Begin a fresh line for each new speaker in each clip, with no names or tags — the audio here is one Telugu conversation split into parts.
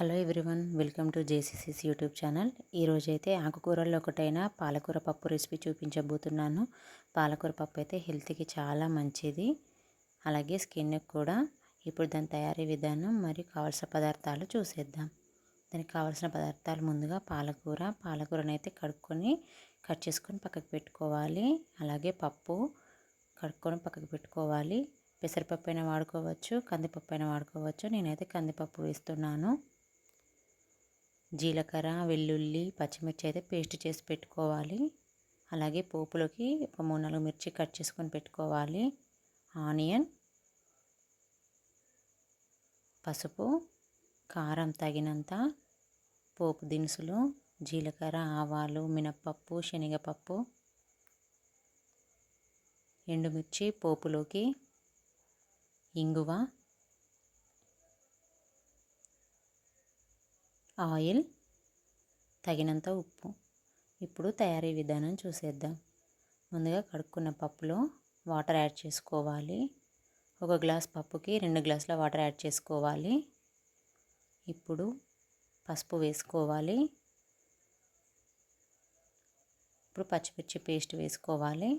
హలో ఎవ్రీవన్ వెల్కమ్ టు జేసీసీస్ యూట్యూబ్ ఛానల్. ఈరోజైతే ఆకుకూరల్లో ఒకటైన పాలకూర పప్పు రెసిపీ చూపించబోతున్నాను. పాలకూర పప్పు అయితే హెల్త్కి చాలా మంచిది. అలాగే స్కిన్కి కూడా. ఇప్పుడు దాని తయారీ విధానం మరియు కావాల్సిన పదార్థాలు చూసేద్దాం. దానికి కావాల్సిన పదార్థాలు ముందుగా పాలకూర. పాలకూరను అయితే కడుక్కొని కట్ చేసుకొని పక్కకు పెట్టుకోవాలి. అలాగే పప్పు కడుక్కొని పక్కకు పెట్టుకోవాలి. పెసరపప్పు అయినా వాడుకోవచ్చు కందిపప్పు అయినా వాడుకోవచ్చు. నేనైతే కందిపప్పు వేస్తున్నాను. జీలకర్ర వెల్లుల్లి పచ్చిమిర్చి అయితే పేస్ట్ చేసి పెట్టుకోవాలి. అలాగే పోపులోకి ఒక మూడు నాలుగు మిర్చి కట్ చేసుకొని పెట్టుకోవాలి. ఆనియన్ పసుపు కారం తగినంత పోపు దినుసులు జీలకర్ర ఆవాలు మినప్పప్పు శనగపప్పు ఎండుమిర్చి పోపులోకి ఇంగువ ఆయిల్ తగినంత ఉప్పు. ఇప్పుడు తయారీ విధానం చూసేద్దాం. ముందుగా కడుక్కున్న పప్పులో వాటర్ యాడ్ చేసుకోవాలి. ఒక గ్లాస్ పప్పుకి రెండు గ్లాసుల వాటర్ యాడ్ చేసుకోవాలి. ఇప్పుడు పసుపు వేసుకోవాలి. ఇప్పుడు పచ్చిమిర్చి పేస్ట్ వేసుకోవాలి.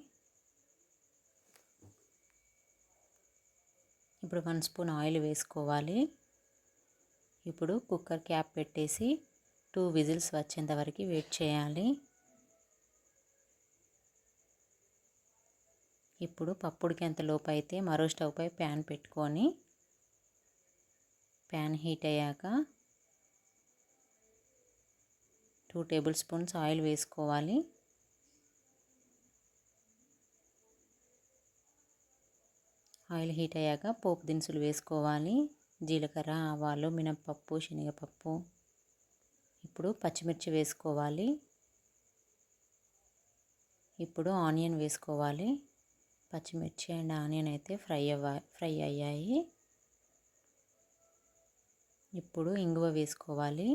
ఇప్పుడు వన్ స్పూన్ ఆయిల్ వేసుకోవాలి. ఇప్పుడు కుక్కర్ క్యాప్ పెట్టేసి టూ విజిల్స్ వచ్చేంత వరకు వెయిట్ చేయాలి. ఇప్పుడు పప్పుడికి ఎంత లోపు అయితే మరో స్టవ్ పై ప్యాన్ పెట్టుకొని ప్యాన్ హీట్ అయ్యాక టూ టేబుల్ స్పూన్స్ ఆయిల్ వేసుకోవాలి. ఆయిల్ హీట్ అయ్యాక పోపు దినుసులు వేసుకోవాలి. జీలకర్ర ఆవాలు మినప్పప్పు శనగపప్పు. ఇప్పుడు పచ్చిమిర్చి వేసుకోవాలి. ఇప్పుడు ఆనియన్ వేసుకోవాలి. పచ్చిమిర్చి అండ్ ఆనియన్ అయితే ఫ్రై అవ్వ ఫ్రై అయ్యాయి. ఇప్పుడు ఇంగువ వేసుకోవాలి.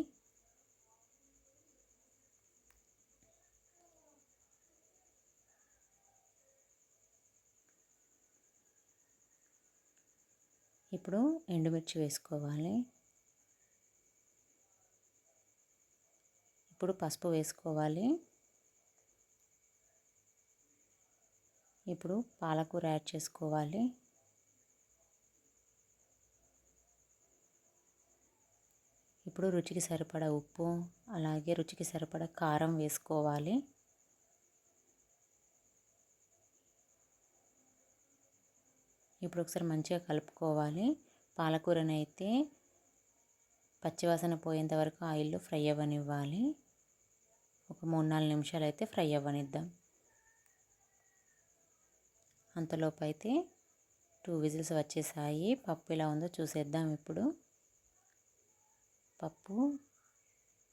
ఇప్పుడు ఎండుమిర్చి వేసుకోవాలి. ఇప్పుడు పసుపు వేసుకోవాలి. ఇప్పుడు పాలకూర యాడ్ చేసుకోవాలి. ఇప్పుడు రుచికి సరిపడా ఉప్పు అలాగే రుచికి సరిపడా కారం వేసుకోవాలి. ఇప్పుడు ఒకసారి మంచిగా కలుపుకోవాలి. పాలకూరని అయితే పచ్చివాసన పోయేంత వరకు ఆయిల్లో ఫ్రై అవ్వనివ్వాలి. ఒక మూడు నాలుగు నిమిషాలు అయితే ఫ్రై అవ్వనిద్దాం. అంతలోపు అయితే టూ విజిల్స్ వచ్చేసాయి. పప్పు ఎలా ఉందో చూసేద్దాం ఇప్పుడు. పప్పు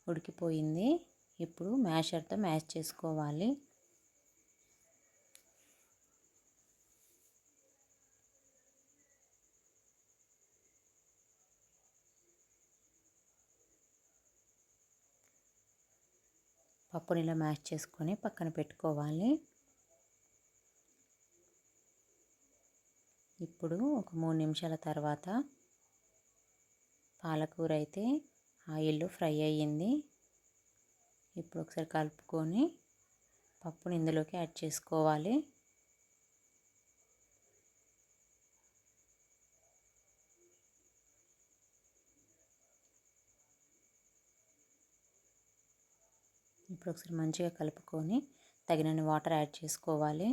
ఉడికిపోయింది. ఇప్పుడు మ్యాషర్తో మ్యాష్ చేసుకోవాలి. పప్పుని ఇలా మ్యాష్ చేసుకొని పక్కన పెట్టుకోవాలి. ఇప్పుడు ఒక మూడు నిమిషాల తర్వాత పాలకూర అయితే ఆయిల్లో ఫ్రై అయ్యింది. ఇప్పుడు ఒకసారి కలుపుకొని పప్పుని ఇందులోకి యాడ్ చేసుకోవాలి. ఇప్పుడు ఒకసారి మంచిగా కలుపుకొని తగినన్ని వాటర్ యాడ్ చేసుకోవాలి.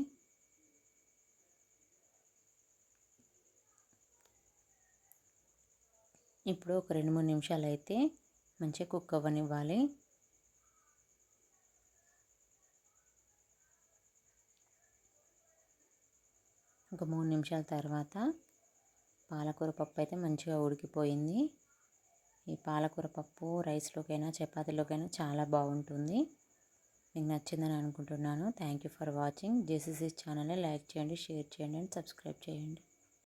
ఇప్పుడు ఒక రెండు మూడు నిమిషాలు అయితే మంచిగా కుక్ అవ్వనివ్వాలి. ఒక మూడు నిమిషాల తర్వాత పాలకూర పప్పు అయితే మంచిగా ఉడికిపోయింది. ఈ పాలకూర పప్పు రైస్లోకైనా చపాతీలోకైనా చాలా బాగుంటుంది. మీకు నచ్చిందని అనుకుంటున్నాను. Thank you for watching JCC ఛానల్ని లైక్ చేయండి షేర్ చేయండి అండ్ సబ్స్క్రైబ్ చేయండి.